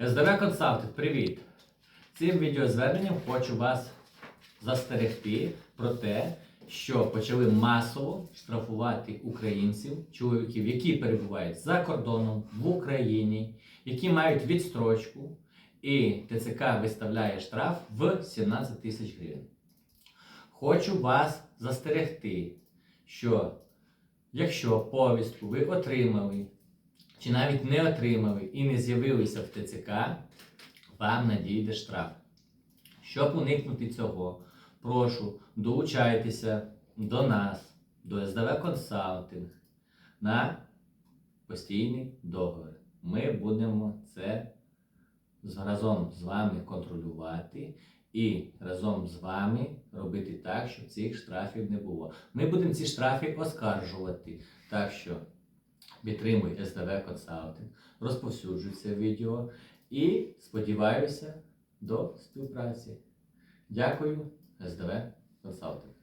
СДВ Консалтинг, привіт! Цим відеозверненням хочу вас застерегти про те, що почали масово штрафувати українців, чоловіків, які перебувають за кордоном в Україні, які мають відстрочку, і ТЦК виставляє штраф в 17 тисяч гривень. Хочу вас застерегти, що якщо повістку ви отримали, чи навіть не отримали і не з'явилися в ТЦК, вам надійде штраф. Щоб уникнути цього, прошу долучайтеся до нас, до СДВ Консалтинг на постійний договір. Ми будемо це разом з вами контролювати і разом з вами робити так, щоб цих штрафів не було. Ми будемо ці штрафи оскаржувати. Так що підтримуй СДВ Консалтинг, розповсюджуй це відео і сподіваюся до співпраці. Дякую, СДВ Консалтинг.